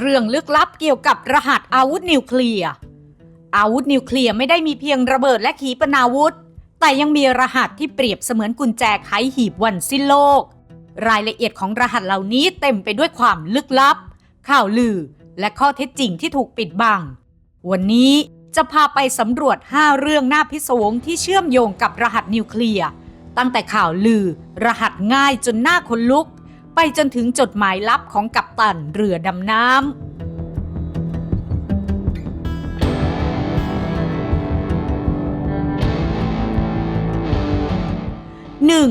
เรื่องลึกลับเกี่ยวกับรหัสอาวุธนิวเคลียร์ อาวุธนิวเคลียร์ไม่ได้มีเพียงระเบิดและขีปนาวุธ แต่ยังมีรหัสที่เปรียบเสมือนกุญแจไขหีบวันสิ้นโลก รายละเอียดของรหัสเหล่านี้เต็มไปด้วยความลึกลับ ข่าวลือ และข้อเท็จจริงที่ถูกปิดบัง วันนี้จะพาไปสำรวจ 5 เรื่องน่าพิศวงที่เชื่อมโยงกับรหัสนิวเคลียร์ ตั้งแต่ข่าวลือ รหัสง่ายจนหน้าขนลุก ไปจนถึงจดหมายลับของกัปตันเรือดำน้ำหนึ่ง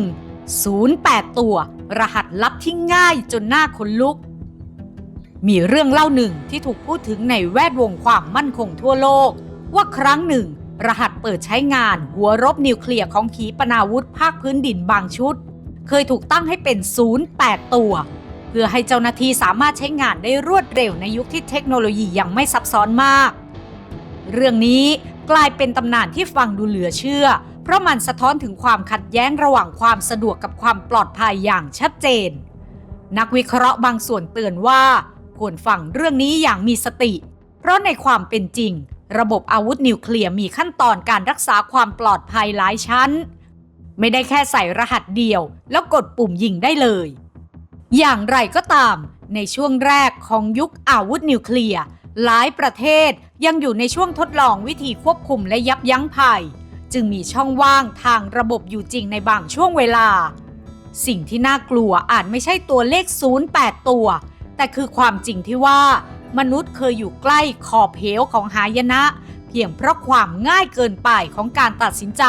ศูนย์แปดตัว รหัสลับที่ง่ายจนหน้าขนลุก มีเรื่องเล่าหนึ่งที่ถูกพูดถึงในแวดวงความมั่นคงทั่วโลก ว่าครั้งหนึ่ง รหัสเปิดใช้งานหัวรบนิวเคลียร์ของขีปนาวุธภาคพื้นดินบางชุด เคยถูกตั้งให้เป็น08ตัว เพื่อให้เจ้าหน้าที่สามารถใช้งานได้รวดเร็วในยุคที่เทคโนโลยียังไม่ซับซ้อนมาก เรื่องนี้กลายเป็นตำนานที่ฟังดูเหลือเชื่อ เพราะมันสะท้อนถึงความขัดแย้งระหว่างความสะดวกกับความปลอดภัยอย่างชัดเจน นักวิเคราะห์บางส่วนเตือนว่าควรฟังเรื่องนี้อย่างมีสติ เพราะในความเป็นจริง ระบบอาวุธนิวเคลียร์มีขั้นตอนการรักษาความปลอดภัยหลายชั้น ไม่ได้แค่ใส่รหัสเดียว แล้วกดปุ่มยิงได้เลย อย่างไรก็ตาม ในช่วงแรกของยุคอาวุธนิวเคลียร์หลายประเทศยังอยู่ในช่วงทดลองวิธีควบคุมและยับยั้งภัย จึงมีช่องว่างทางระบบอยู่จริงในบางช่วงเวลา สิ่งที่น่ากลัวอาจไม่ใช่ตัวเลข 08 ตัว แต่คือความจริงที่ว่า มนุษย์เคยอยู่ใกล้ขอบเหวของหายนะ เพียงเพราะความง่ายเกินไปของการตัดสินใจ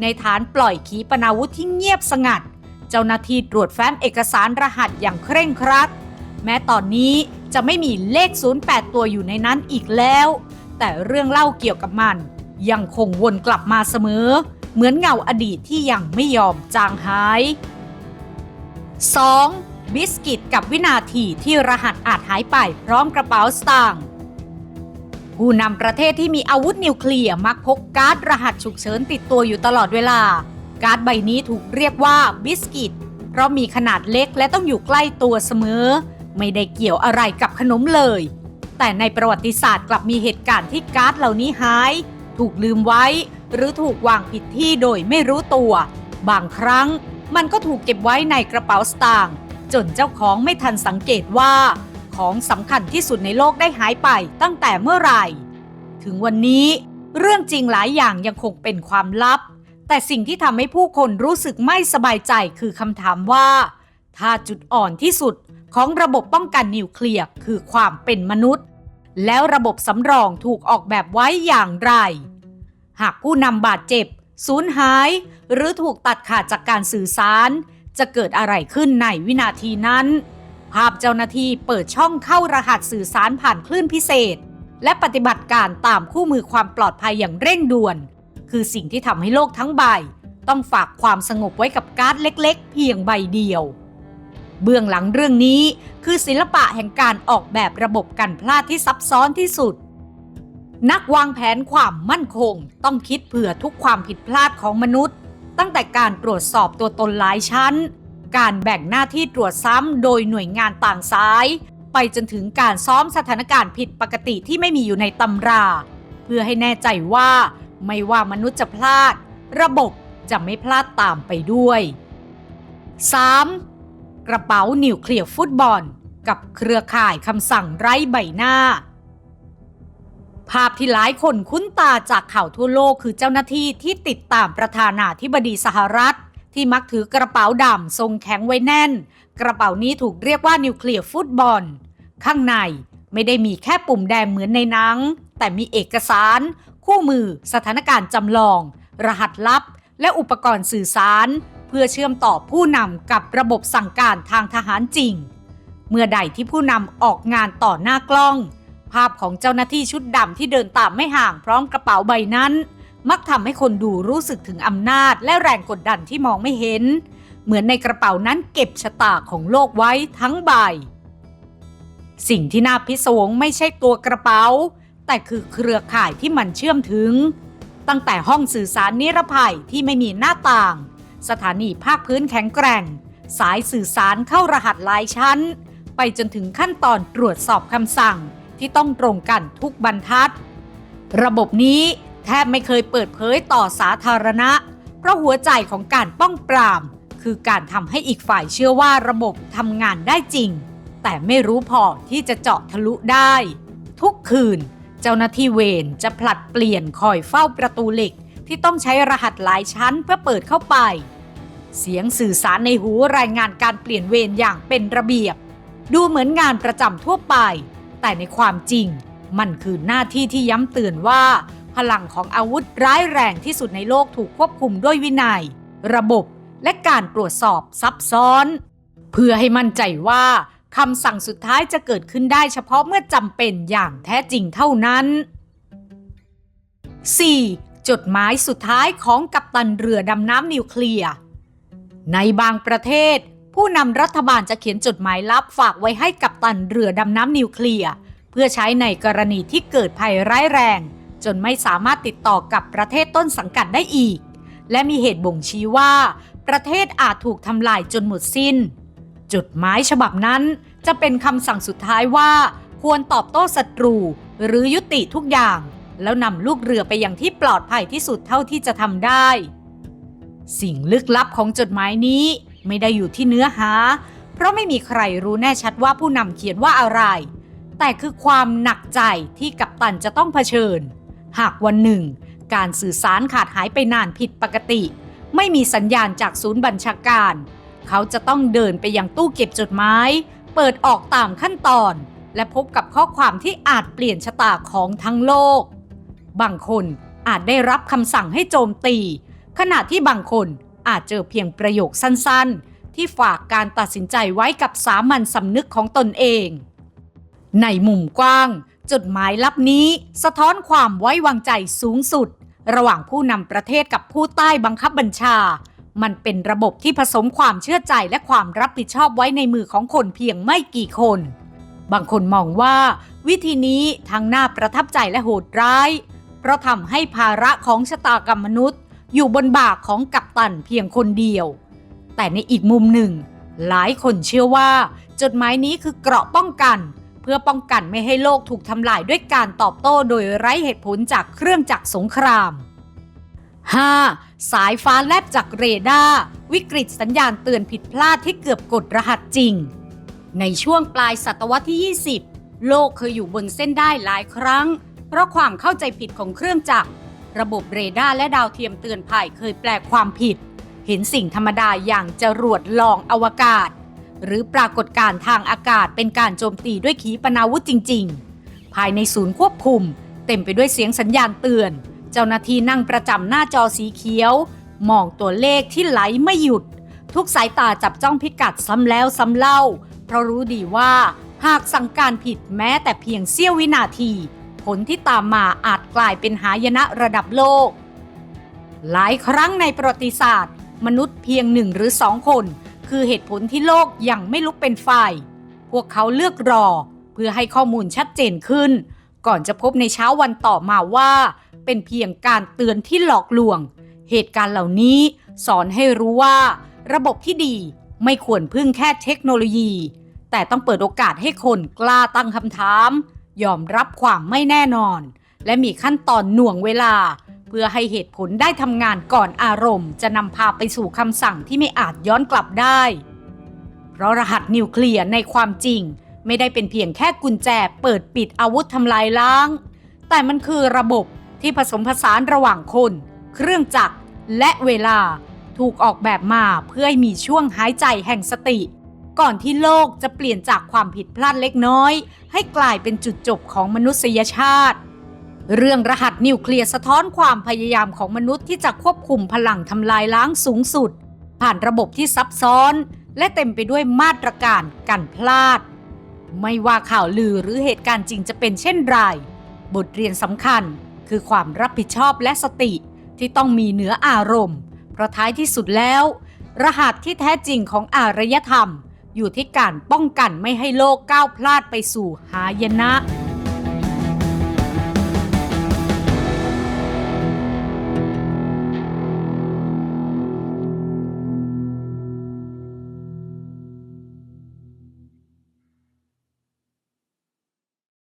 ในฐานปล่อยขีปนาวุธที่เงียบสงัด เจ้าหน้าที่ตรวจแฟ้มเอกสารรหัสอย่างเคร่งครัด แม้ตอนนี้จะไม่มีเลข 08 ตัวอยู่ในนั้นอีกแล้ว แต่เรื่องเล่าเกี่ยวกับมัน ยังคงวนกลับมาเสมอ เหมือนเงาอดีตที่ยังไม่ยอมจางหาย 2. บิสกิตกับวินาทีที่รหัสอาจหายไปพร้อมกระเป๋าสตางค์ ผู้นำประเทศที่มีอาวุธนิวเคลียร์มักพกการ์ดรหัสฉุกเฉินติดตัวอยู่ตลอดเวลา การ์ดใบนี้ถูกเรียกว่าบิสกิต เพราะมีขนาดเล็กและต้องอยู่ใกล้ตัวเสมอ ไม่ได้เกี่ยวอะไรกับขนมเลย แต่ในประวัติศาสตร์กลับมีเหตุการณ์ที่การ์ดเหล่านี้หาย ถูกลืมไว้ หรือถูกวางผิดที่โดยไม่รู้ตัว บางครั้งมันก็ถูกเก็บไว้ในกระเป๋าสตางค์จนเจ้าของไม่ทันสังเกตว่า ของสำคัญที่สุดในโลกได้หายไปตั้งแต่เมื่อไหร่ ถึงวันนี้เรื่องจริงหลายอย่างยังคงเป็นความลับ แต่สิ่งที่ทำให้ผู้คนรู้สึกไม่สบายใจคือคำถามว่า ถ้าจุดอ่อนที่สุดของระบบป้องกันนิวเคลียร์คือความเป็นมนุษย์ แล้วระบบสำรองถูกออกแบบไว้อย่างไร หากผู้นำบาดเจ็บ สูญหาย หรือถูกตัดขาดจากการสื่อสาร จะเกิดอะไรขึ้นในวินาทีนั้น ภาพเจ้าหน้าที่เปิดช่องเข้ารหัสสื่อสารผ่านคลื่นพิเศษ และปฏิบัติการตามคู่มือความปลอดภัยอย่างเร่งด่วน คือสิ่งที่ทำให้โลกทั้งใบ ต้องฝากความสงบไว้กับการ์ดเล็กๆ เพียงใบเดียว เบื้องหลังเรื่องนี้คือศิลปะแห่งการออกแบบระบบกันพลาดที่ซับซ้อนที่สุด นักวางแผนความมั่นคง ต้องคิดเผื่อทุกความผิดพลาดของมนุษย์ ตั้งแต่การตรวจสอบตัวตนหลายชั้น การแบ่งหน้าที่ตรวจซ้ำโดยหน่วยงานต่างซ้าย ไปจนถึงการซ้อมสถานการณ์ผิดปกติที่ไม่มีอยู่ในตำรา เพื่อให้แน่ใจว่า ไม่ว่ามนุษย์จะพลาด ระบบจะไม่พลาดตามไปด้วย 3. กระเป๋านิวเคลียร์ฟุตบอล กับเครือข่ายคำสั่งไร้ใบหน้า ภาพที่หลายคนคุ้นตาจากข่าวทั่วโลกคือเจ้าหน้าที่ที่ติดตามประธานาธิบดีสหรัฐ ที่มักถือกระเป๋าดำทรงแข็งไว้แน่น กระเป๋านี้ถูกเรียกว่านิวเคลียร์ฟุตบอล ข้างในไม่ได้มีแค่ปุ่มแดงเหมือนในหนัง แต่มีเอกสาร คู่มือ สถานการณ์จำลอง รหัสลับ และอุปกรณ์สื่อสาร เพื่อเชื่อมต่อผู้นำกับระบบสั่งการทางทหารจริง เมื่อใดที่ผู้นำออกงานต่อหน้ากล้อง ภาพของเจ้าหน้าที่ชุดดำที่เดินตามไม่ห่างพร้อมกระเป๋าใบนั้น มักทำให้คนดูรู้สึกถึงอำนาจและแรงกดดันที่มองไม่เห็น เหมือนในกระเป๋านั้นเก็บชะตาของโลกไว้ทั้งใบ สิ่งที่น่าพิศวงไม่ใช่ตัวกระเป๋า แต่คือเครือข่ายที่มันเชื่อมถึง ตั้งแต่ห้องสื่อสารนิรภัยที่ไม่มีหน้าต่าง สถานีภาคพื้นแข็งแกร่ง สายสื่อสารเข้ารหัสหลายชั้น ไปจนถึงขั้นตอนตรวจสอบคำสั่งที่ต้องตรงกันทุกบรรทัด ระบบนี้ แทบไม่เคยเปิดเผยต่อสาธารณะ เพราะหัวใจของการป้องปราม คือการทำให้อีกฝ่ายเชื่อว่าระบบทำงานได้จริง แต่ไม่รู้พอที่จะเจาะทะลุได้ ทุกคืน เจ้าหน้าที่เวรจะผลัดเปลี่ยนคอยเฝ้าประตูเหล็ก ที่ต้องใช้รหัสหลายชั้นเพื่อเปิดเข้าไป เสียงสื่อสารในหูรายงานการเปลี่ยนเวรอย่างเป็นระเบียบ ดูเหมือนงานประจำทั่วไป แต่ในความจริง มันคือหน้าที่ที่ย้ำเตือนว่า พลังของอาวุธร้ายแรงที่สุดในโลกถูกควบคุมด้วยวินัย ระบบและการตรวจสอบซับซ้อน เพื่อให้มั่นใจว่าคำสั่งสุดท้ายจะเกิดขึ้นได้เฉพาะเมื่อจำเป็นอย่างแท้จริงเท่านั้น 4. จดหมายสุดท้ายของกัปตันเรือดำน้ำนิวเคลียร์ในบางประเทศ ผู้นำรัฐบาลจะเขียนจดหมายลับฝากไว้ให้กัปตันเรือดำน้ำนิวเคลียร์เพื่อใช้ในกรณีที่เกิดภัยร้ายแรง จนไม่สามารถติดต่อกับประเทศต้นสังกัดได้อีก และมีเหตุบ่งชี้ว่า ประเทศอาจถูกทำลายจนหมดสิ้น จดหมายฉบับนั้นจะเป็นคำสั่งสุดท้ายว่า ควรตอบโต้ศัตรู หรือยุติทุกอย่าง แล้วนำลูกเรือไปยังที่ปลอดภัยที่สุดเท่าที่จะทำได้ สิ่งลึกลับของจดหมายนี้ไม่ได้อยู่ที่เนื้อหา เพราะไม่มีใครรู้แน่ชัดว่าผู้นำเขียนว่าอะไร แต่คือความหนักใจที่กัปตันจะต้องเผชิญ หากวันหนึ่ง การสื่อสารขาดหายไปนานผิดปกติ ไม่มีสัญญาณจากศูนย์บัญชาการ เขาจะต้องเดินไปยังตู้เก็บจดหมายเปิดออกตามขั้นตอน และพบกับข้อความที่อาจเปลี่ยนชะตาของทั้งโลก บางคนอาจได้รับคำสั่งให้โจมตี ขณะที่บางคนอาจเจอเพียงประโยคสั้นๆ ที่ฝากการตัดสินใจไว้กับสามัญสำนึกของตนเอง ในมุมกว้าง จดหมายลับนี้สะท้อนความไว้วางใจสูงสุด ระหว่างผู้นำประเทศกับผู้ใต้บังคับบัญชา มันเป็นระบบที่ผสมความเชื่อใจและความรับผิดชอบไว้ในมือของคนเพียงไม่กี่คน บางคนมองว่า วิธีนี้ทั้งน่าประทับใจและโหดร้าย เพราะทำให้ภาระของชะตากรรมมนุษย์ อยู่บนบ่าของกัปตันเพียงคนเดียว แต่ในอีกมุมหนึ่ง หลายคนเชื่อว่า จดหมายนี้คือเกราะป้องกัน พื่อป้องกันไม่ให้โลกถูกทำลายด้วยการตอบโต้โดยไร้เหตุผลจากเครื่องจักรสงคราม 5. สายฟ้าแลบจากเรดาร์วิกฤตสัญญาณเตือนผิดพลาดที่เกือบกดรหัสจริง ในช่วงปลายศตวรรษที่ 20 โลกเคยอยู่บนเส้นได้หลายครั้ง เพราะความเข้าใจผิดของเครื่องจักร ระบบเรดาร์และดาวเทียมเตือนภัยเคยแปลความผิด เห็นสิ่งธรรมดาอย่างจรวดลองอวกาศ หรือปรากฏการณ์ทางอากาศเป็นการโจมตีด้วยขีปนาวุธจริง ๆ ภายในศูนย์ควบคุม เต็มไปด้วยเสียงสัญญาณเตือน เจ้าหน้าที่นั่งประจำหน้าจอสีเขียว มองตัวเลขที่ไหลไม่หยุด ทุกสายตาจับจ้องพิกัดซ้ำแล้วซ้ำเล่า เพราะรู้ดีว่าหากสั่งการผิดแม้แต่เพียงเสี้ยววินาที ผลที่ตามมาอาจกลายเป็นหายนะระดับโลก หลายครั้งในประวัติศาสตร์ มนุษย์เพียงหนึ่งหรือสองคน คือเหตุผลที่โลกยังไม่ลุกเป็นไฟ พวกเขาเลือกรอ เพื่อให้ข้อมูลชัดเจนขึ้น ก่อนจะพบในเช้าวันต่อมาว่า เป็นเพียงการเตือนที่หลอกลวง เหตุการณ์เหล่านี้สอนให้รู้ว่า ระบบที่ดีไม่ควรพึ่งแค่เทคโนโลยี แต่ต้องเปิดโอกาสให้คนกล้าตั้งคำถาม ยอมรับความไม่แน่นอน และมีขั้นตอนหน่วงเวลา เพื่อให้เหตุผลได้ทำงานก่อนอารมณ์ จะนำพาไปสู่คำสั่งที่ไม่อาจย้อนกลับได้ เพราะรหัสนิวเคลียร์ในความจริง ไม่ได้เป็นเพียงแค่กุญแจเปิดปิดอาวุธทำลายล้าง แต่มันคือระบบที่ผสมผสานระหว่างคน เครื่องจักรและเวลาถูกออกแบบมาเพื่อให้มีช่วงหายใจแห่งสติ ก่อนที่โลกจะเปลี่ยนจากความผิดพลาดเล็กน้อย ให้กลายเป็นจุดจบของมนุษยชาติ เรื่องรหัสนิวเคลียร์สะท้อนความพยายามของมนุษย์ที่จะควบคุมพลังทำลายล้างสูงสุด ผ่านระบบที่ซับซ้อน และเต็มไปด้วยมาตรการกันพลาด ไม่ว่าข่าวลือหรือเหตุการณ์จริงจะเป็นเช่นไรบทเรียนสำคัญคือความรับผิดชอบและสติที่ต้องมีเหนืออารมณ์ เพราะท้ายที่สุดแล้ว รหัสที่แท้จริงของอารยธรรม อยู่ที่การป้องกันไม่ให้โลกก้าวพลาดไปสู่หายนะ